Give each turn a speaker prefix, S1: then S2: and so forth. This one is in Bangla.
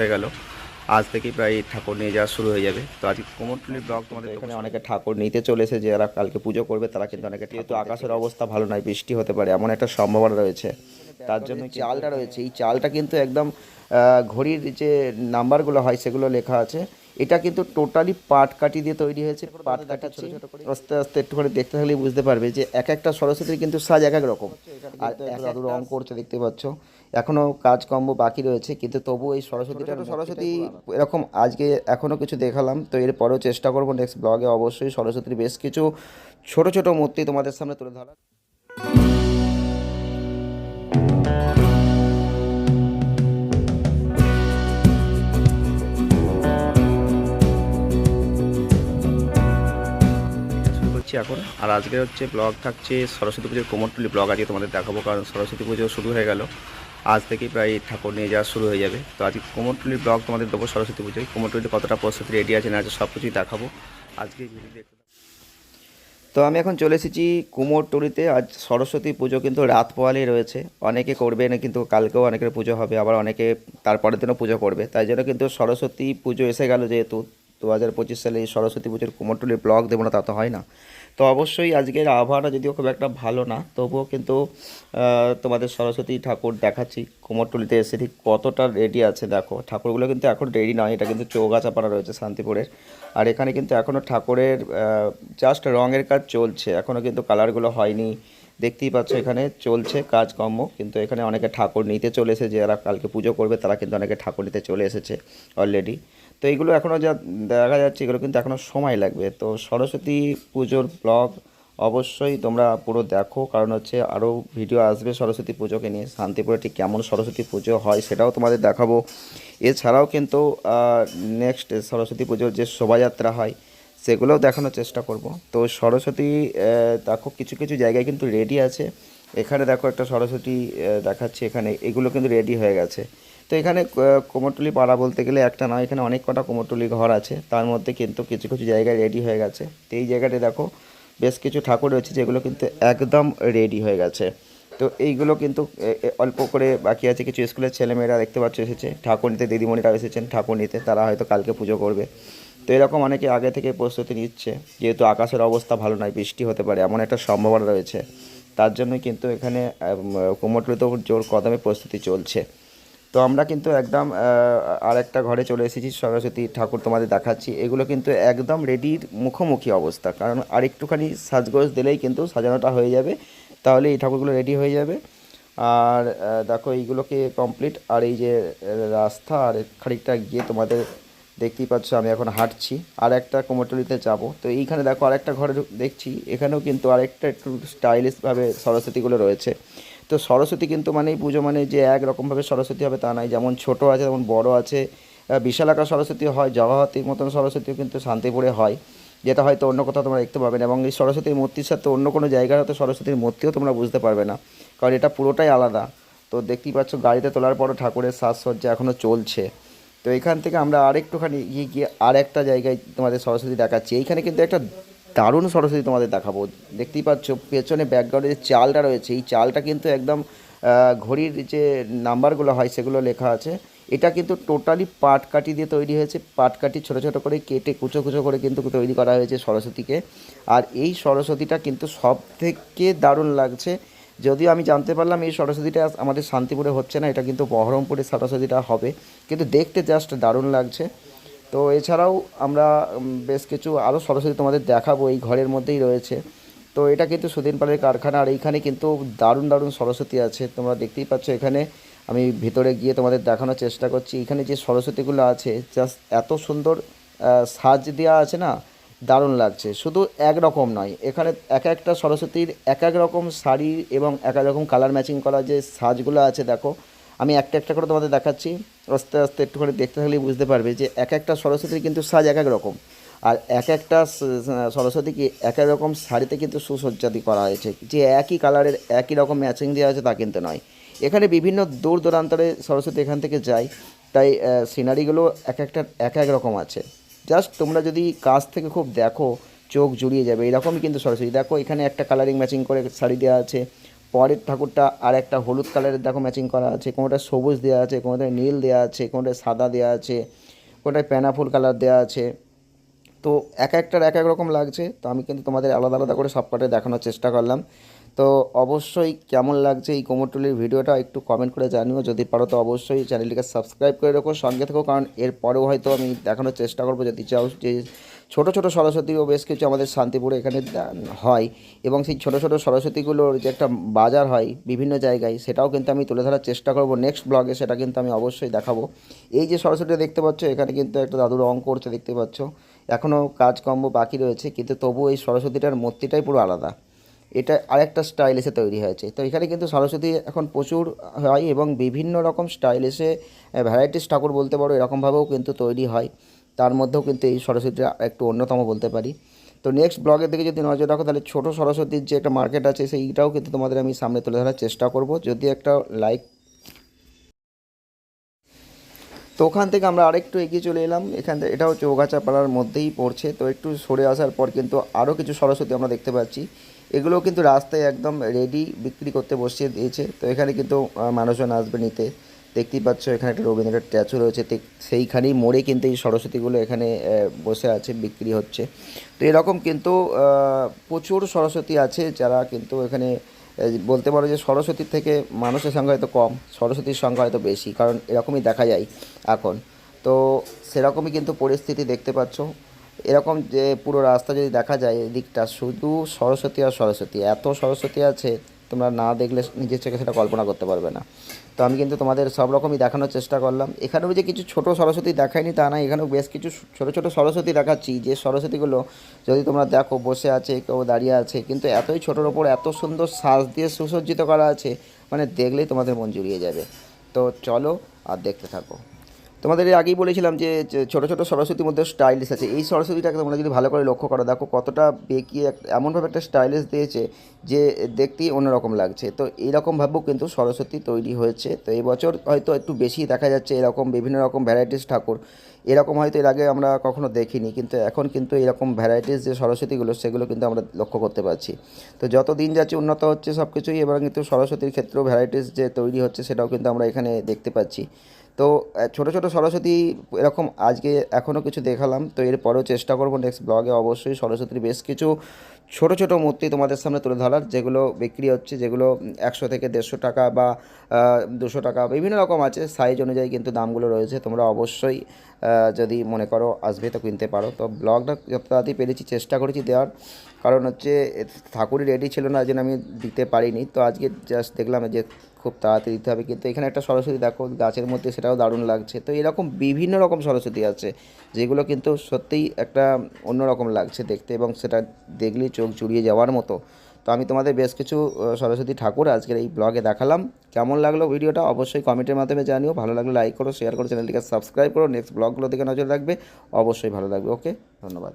S1: হয়ে গেল। আজ থেকেই প্রায় ঠাকুর নিয়ে যাওয়া শুরু হয়ে যাবে। তো আজকে কোমরটুলি ব্লগ তোমাদের এখানে অনেকে ঠাকুর নিতে চলেছে যারা কালকে পুজো করবে তারা কিন্তু অনেকে যেহেতু আকাশের অবস্থা ভালো নয় বৃষ্টি হতে পারে এমন একটা সম্ভাবনা রয়েছে। তার জন্য চালটা রয়েছে? এই চালটা কিন্তু একদম ঘড়ির যে নাম্বারগুলো হয় সেগুলো লেখা আছে। এটা কিন্তু টোটালি পাট কাটি দিয়ে তৈরি হয়েছে। পাট কাটা ছোট ছোট করে। আস্তে আস্তে একটুখানি দেখতে থাকলে বুঝতে পারবে যে এক একটা সরস্বতীর কিন্তু সাজ এক এক রকম। আর দাদু রং করছে দেখতে পাচ্ছ। এখনও কাজকর্ম বাকি রয়েছে কিন্তু তবু এই সরস্বতীটা সরস্বতী এরকম আজকে এখনও কিছু দেখালাম তো এরপরেও চেষ্টা করব নেক্সট ব্লগে অবশ্যই সরস্বতীর বেশ কিছু ছোট ছোট মূর্তি তোমাদের সামনে তুলে ধরা এখন। আর আজকে হচ্ছে ব্লগ থাকছে সরস্বতী পুজোর কোমরটুলি ব্লগ আজকে তোমাদের দেখাবো কারণ সরস্বতী পুজো শুরু হয়ে গেল। আজ থেকেই প্রায় ঠাকুর নিয়ে যাওয়া শুরু হয়ে যাবে। তো আজকে কোমরটুলির ব্লগ তোমাদের দেবো সরস্বতী পুজোয়। কোমরটুলিতে কতটা প্রস্তুতি রেডি আছে না আছে সব কিছুই দেখাবো। আজকে তো আমি এখন চলে এসেছি কুমোরটুলিতে। আজ সরস্বতী পুজো কিন্তু রাত পোয়ালেই রয়েছে। অনেকে করবে না, কিন্তু কালকেও অনেকের পুজো হবে। আবার অনেকে তারপরের দিনও পুজো করবে। তাই জন্য কিন্তু সরস্বতী পুজো এসে গেল যেহেতু। দু হাজার পঁচিশ সালে এই সরস্বতী পুজোর কুমোরটুলির ব্লগ দেবো না, তা তো হয় না। তো অবশ্যই আজকের আবহাওয়াটা যদিও খুব একটা ভালো না, তবুও কিন্তু তোমাদের সরস্বতী ঠাকুর দেখাচ্ছি। কুমোরটুলিতে এসে ঠিক কতটা রেডি আছে দেখো। ঠাকুরগুলো কিন্তু এখন রেডি নয়, এটা কিন্তু চৌগাছাপাড়া রয়েছে শান্তিপুরের। আর এখানে কিন্তু এখনও ঠাকুরের জাস্ট রঙের কাজ চলছে। এখনও কিন্তু কালারগুলো হয়নি। দেখতেই পাচ্ছ এখানে চলছে কাজকর্ম, কিন্তু এখানে অনেকে ঠাকুর নিতে চলে এসেছে। যারা কালকে পুজো করবে, তারা কিন্তু অনেকে ঠাকুর নিতে চলে এসেছে অলরেডি তো এইগুলো এখনও যা দেখা যাচ্ছে, এগুলো কিন্তু এখনও সময় লাগবে। তো সরস্বতী পুজোর ব্লগ অবশ্যই তোমরা পুরো দেখো, কারণ হচ্ছে আরও ভিডিও আসবে সরস্বতী পুজোকে নিয়ে। শান্তিপুরে ঠিক কেমন সরস্বতী পুজো হয় সেটাও তোমাদের দেখাবো। এছাড়াও কিন্তু নেক্সট সরস্বতী পুজোর যে শোভাযাত্রা হয়, সেগুলোও দেখানোর চেষ্টা করব। তো সরস্বতী দেখো কিছু কিছু জায়গায় কিন্তু রেডি আছে। এখানে দেখো একটা সরস্বতী দেখাচ্ছি এখানে। এগুলো কিন্তু রেডি হয়ে গেছে। তো এখানে কোমরটুলি পাড়া বলতে গেলে একটা নয়, এখানে অনেক কটা কোমরটুলি ঘর আছে। তার মধ্যে কিন্তু কিছু কিছু জায়গায় রেডি হয়ে গেছে। তো এই জায়গাটা দেখো, বেশ কিছু ঠাকুর রয়েছে যেগুলো কিন্তু একদম রেডি হয়ে গেছে। তো এইগুলো কিন্তু অল্প করে বাকি আছে কিছু স্কুলের ছেলেমেয়েরা দেখতে পাচ্ছ এসেছে। ঠাকুর নিতে দিদিমণিরা এসেছেন, ঠাকুর নিতে, তারা হয়তো কালকে পুজো করবে। তো এরকম অনেকে আগে থেকে প্রস্তুতি নিচ্ছে, যেহেতু আকাশের অবস্থা ভালো নয়, বৃষ্টি হতে পারে, এমন একটা সম্ভাবনা রয়েছে। তার জন্যই কিন্তু এখানে কোমরটুলিতেও জোর কদমে প্রস্তুতি চলছে। তো আমরা কিন্তু একদম আর একটা ঘরে চলে এসেছি, সরস্বতী ঠাকুর তোমাদের দেখাচ্ছি। এগুলো কিন্তু একদম রেডির মুখোমুখি অবস্থা। কারণ আর একটুখানি সাজগোজ দিলেই কিন্তু সাজানোটা হয়ে যাবে। তাহলে এই ঠাকুরগুলো রেডি হয়ে যাবে। আর দেখো এইগুলোকে কমপ্লিট আর এই যে রাস্তা, আর খানিকটা গিয়ে তোমাদের দেখতেই পাচ্ছ, আমি এখন হাঁটছি। আর একটা কোমরটলিতে যাব। তো এইখানে দেখো আরেকটা ঘরে দেখছি। এখানেও কিন্তু আরেকটা একটু স্টাইলিশভাবে সরস্বতীগুলো রয়েছে। তো সরস্বতী কিন্তু মানেই পুজো মানে যে একরকমভাবে সরস্বতী হবে তা নয়। যেমন ছোট আছে তেমন বড় আছে। আহ, বিশাল আকার সরস্বতী হয় জগহাতির মতন সরস্বতীও কিন্তু শান্তিপুরে হয়। যেটা হয়তো অন্য কোথাও তোমরা দেখতে পাবে না। এবং এই সরস্বতীর মূর্তির সাথে অন্য কোনো জায়গার হয়তো সরস্বতীর মূর্তিও তোমরা বুঝতে পারবে না। কারণ এটা পুরোটাই আলাদা। তো দেখতেই পাচ্ছ গাড়িতে তোলার পরও ঠাকুরের সাজসজ্জা এখনও চলছে। তো এখান থেকে আমরা আরেকটুখানি গিয়ে গিয়ে আর একটা জায়গায় তোমাদের সরস্বতী দেখাচ্ছি। এইখানে কিন্তু একটা দারুণ সরস্বতী তোমাদের দেখাবো। দেখতেই পাচ্ছ, পেছনে ব্যাকগ্রাউন্ডে যে চালটা রয়েছে, এই চালটা কিন্তু একদম ঘড়ির যে নাম্বারগুলো হয় সেগুলো লেখা আছে। এটা কিন্তু টোটালি পাট কাটি দিয়ে তৈরি হয়েছে। পাট কাটি ছোটো ছোটো করে কেটে কুচো কুচো করে কিন্তু তৈরি করা হয়েছে সরস্বতীকে। আর এই সরস্বতীটা কিন্তু সব থেকে দারুণ লাগছে। যদিও আমি জানতে পারলাম এই সরস্বতীটা আমাদের শান্তিপুরে হচ্ছে না, এটা কিন্তু বহরমপুরে সরস্বতীটা হবে। কিন্তু দেখতে জাস্ট দারুণ লাগছে। তো এছাড়াও আমরা বেশ কিছু আরও সরস্বতী তোমাদের দেখাবো, এই ঘরের মধ্যেই রয়েছে। তো এটা কিন্তু সুদিন পালের কারখানা, আর এইখানে কিন্তু দারুণ দারুণ সরস্বতী আছে। তোমরা দেখতেই পাচ্ছ এখানে আমি ভিতরে গিয়ে তোমাদের দেখানোর চেষ্টা করছি। এখানে যে সরস্বতীগুলো আছে জাস্ট এত সুন্দর সাজ দেওয়া আছে না, দারুণ লাগছে। শুধু এক রকম নয়, এখানে এক একটা সরস্বতীর এক এক রকম শাড়ি এবং এক এক রকম কালার ম্যাচিং করা যে সাজগুলো আছে, দেখো। আমি একটা একটা করে তোমাদের দেখাচ্ছি। আস্তে আস্তে একটুখানি দেখতে থাকলেই বুঝতে পারবে যে এক একটা সরস্বতীর কিন্তু সাজ এক এক রকম। আর এক একটা সরস্বতীকে এক এক রকম শাড়িতে কিন্তু সুসজ্জাতি করা হয়েছে। যে একই কালারের একই রকম ম্যাচিং দেওয়া আছে তা কিন্তু নয়। এখানে বিভিন্ন দূর দূরান্তরে সরস্বতী এখান থেকে যায়। তাই সিনারিগুলো এক একটা, এক এক রকম আছে। জাস্ট তোমরা যদি কাছ থেকে খুব দেখো, চোখ জুড়িয়ে যাবে। এরকমই কিন্তু সরস্বতী। দেখো, এখানে একটা কালারিং ম্যাচিং করে শাড়ি দেওয়া আছে। পরের ঠাকুরটা আর একটা হলুদ কালারের দেখো ম্যাচিং করা আছে কোনোটা সবুজ দেওয়া আছে কোনোটা নীল দেওয়া আছে কোনোটা সাদা দেওয়া আছে, কোনোটায় প্যানাফুল কালার দেওয়া আছে। তো এক একটার এক এক রকম লাগছে, তো আমি কিন্তু তোমাদের আলাদা আলাদা করে সবকটাই দেখানোর চেষ্টা করলাম। তো অবশ্যই কেমন লাগছে এই কোমরটুলির ভিডিওটা একটু কমেন্ট করে জানিও, যদি পারো তো অবশ্যই চ্যানেলটিকে সাবস্ক্রাইব করে রাখো, সঙ্গে থেকো, কারণ এরপরেও হয়তো আমি দেখানোর চেষ্টা করব, যদি চাও যে ছোট ছোট সরস্বতীও বেশ কিছু আমাদের শান্তিপুরে এখানে হয় এবং সেই ছোট ছোট সরস্বতীগুলোর যে একটা বাজার হয় বিভিন্ন জায়গায়, সেটাও কিন্তু আমি তুলে ধরার চেষ্টা করব। নেক্সট ব্লগে সেটা কিন্তু আমি অবশ্যই দেখাবো। এই যে সরস্বতী দেখতে পাচ্ছ, এখানে কিন্তু একটা দাদুর রং করছে দেখতে পাচ্ছ। এখনও কাজকর্ম বাকি রয়েছে, কিন্তু তবু এই সরস্বতীটার মূর্তিটাই পুরো আলাদা। এটা আরেকটা স্টাইল এসে তৈরি হয়েছে। তো এখানে কিন্তু সরস্বতী এখন প্রচুর হয় এবং বিভিন্ন রকম স্টাইল এসে ভ্যারাইটিস ঠাকুর বলতে পারো, এরকমভাবেও কিন্তু তৈরি হয়। তার মধ্যেও কিন্তু এই সরস্বতীটা একটু অন্যতম বলতে পারি। তো নেক্সট ব্লগের দিকে যদি নজর রাখো, তাহলে ছোটো সরস্বতীর যে একটা মার্কেট আছে, সেইটাও কিন্তু তোমাদের আমি সামনে তুলে ধরার চেষ্টা করব। যদি একটা লাইক তো ওখান থেকে আমরা আরেকটু এগিয়ে চলে এলাম। এখান থেকে এটাও চৌগাছা পাড়ার মধ্যেই পড়ছে। তো একটু সরে আসার পর কিন্তু আরও কিছু সরস্বতী আমরা দেখতে পাচ্ছি। এগুলো কিন্তু রাস্তায় একদম রেডি বিক্রি করতে বসিয়ে দিয়েছে। তো এখানে কিন্তু মানুষজন আসবে নিতে। দেখতেই পাচ্ছ, এখানে একটা রবীন্দ্রনাথ স্ট্যাচু রয়েছে। সেইখানেই মোড়ে কিন্তু এই সরস্বতীগুলো এখানে বসে আছে, বিক্রি হচ্ছে। তো এরকম কিন্তু প্রচুর সরস্বতী আছে যারা কিন্তু এখানে বলতে পারো যে সরস্বতীর থেকে মানুষের সংখ্যা হয়তো কম, সরস্বতীর সংখ্যা হয়তো বেশি, কারণ এরকমই দেখা যায় এখন। তো সেরকমই কিন্তু পরিস্থিতি দেখতে পাচ্ছ। এরকম যে পুরো রাস্তা যদি দেখা যায়, এদিকটা শুধু সরস্বতী আর সরস্বতী। এত সরস্বতী আছে, তোমরা না দেখলে নিজের চোখে সেটা কল্পনা করতে পারবে না। তো আমি কিন্তু তোমাদের সব রকমই দেখানোর চেষ্টা করলাম। এখানেও যে কিছু ছোট সরস্বতী দেখায়নি তা না, এখানেও বেশ কিছু ছোট ছোট সরস্বতী দেখাচ্ছি। যে সরস্বতীগুলো যদি তোমরা দেখো, বসে আছে, কেউ দাঁড়িয়ে আছে, কিন্তু এতই ছোটোর ওপর এত সুন্দর শ্বাস দিয়ে সুসজ্জিত করা আছে মানে দেখলেই তোমাদের মন জুড়িয়ে যাবে। তো চলো আর দেখতে থাকো। তোমাদের আগেই বলেছিলাম যে ছোটো ছোটো সরস্বতীর মধ্যে স্টাইলিশ আছে। এই সরস্বতীটাকে তোমরা যদি ভালো করে লক্ষ্য করো, দেখো কতটা বেঁকিয়ে এমনভাবে একটা স্টাইলিশ দিয়েছে যে, দেখতেই অন্যরকম লাগছে। তো এইরকমভাবেও কিন্তু সরস্বতী তৈরি হয়েছে। তো এই বছর হয়তো একটু বেশি দেখা যাচ্ছে এরকম বিভিন্ন রকম ভ্যারাইটিস ঠাকুর। এরকম হয়তো এর আগে আমরা কখনো দেখিনি, কিন্তু এখন কিন্তু এরকম ভ্যারাইটিস যে সরস্বতীগুলো, সেগুলো কিন্তু আমরা লক্ষ্য করতে পারছি। তো যত দিন যাচ্ছে উন্নত হচ্ছে সব কিছুই এবার কিন্তু সরস্বতীর ক্ষেত্রেও ভ্যারাইটিস যে তৈরি হচ্ছে, সেটাও কিন্তু আমরা এখানে দেখতে পাচ্ছি। তো ছোট ছোট সরস্বতী এরকম আজকে এখনও কিছু দেখালাম, তো এরপরেও চেষ্টা করব নেক্সট ব্লগে অবশ্যই সরস্বতীর বেশ কিছু ছোট ছোট মূর্তি তোমাদের সামনে তুলে ধরার, যেগুলো বিক্রি হচ্ছে, যেগুলো একশো থেকে দেড়শো টাকা বা দুশো টাকা, বিভিন্ন রকম আছে সাইজ অনুযায়ী কিন্তু দামগুলো রয়েছে, তোমরা অবশ্যই যদি মনে করো আসবে তো কিনতে পারো। তো ব্লগটা যত তাড়াতাড়ি পেরেছি, চেষ্টা করেছি দেওয়ার। কারণ হচ্ছে ঠাকুরই রেডি ছিল না যেন আমি দিতে পারিনি। তো আজকে জাস্ট দেখলাম যে খুব তাড়াতাড়ি দিতে হবে, কিন্তু এখানে একটা সরস্বতী দেখো, গাছের মধ্যে সেটাও দারুণ লাগছে। তো এরকম বিভিন্ন রকম সরস্বতী আছে, যেগুলো কিন্তু সত্যিই একটা অন্যরকম লাগছে দেখতে এবং সেটা দেখলেই চোখ জুড়িয়ে যাওয়ার মতো। তো আমি তোমাদের বেশ কিছু সরস্বতী ঠাকুর আজকের এই ব্লগে দেখালাম। কেমন লাগল ভিডিওটা অবশ্যই কমেন্টের মাধ্যমে জানিও। ভালো লাগলে লাইক করো শেয়ার করো চ্যানেলটিকে সাবস্ক্রাইব করো। নেক্সট ব্লগগুলো দিকে নজর রাখবে। অবশ্যই ভালো লাগবে ওকে ধন্যবাদ।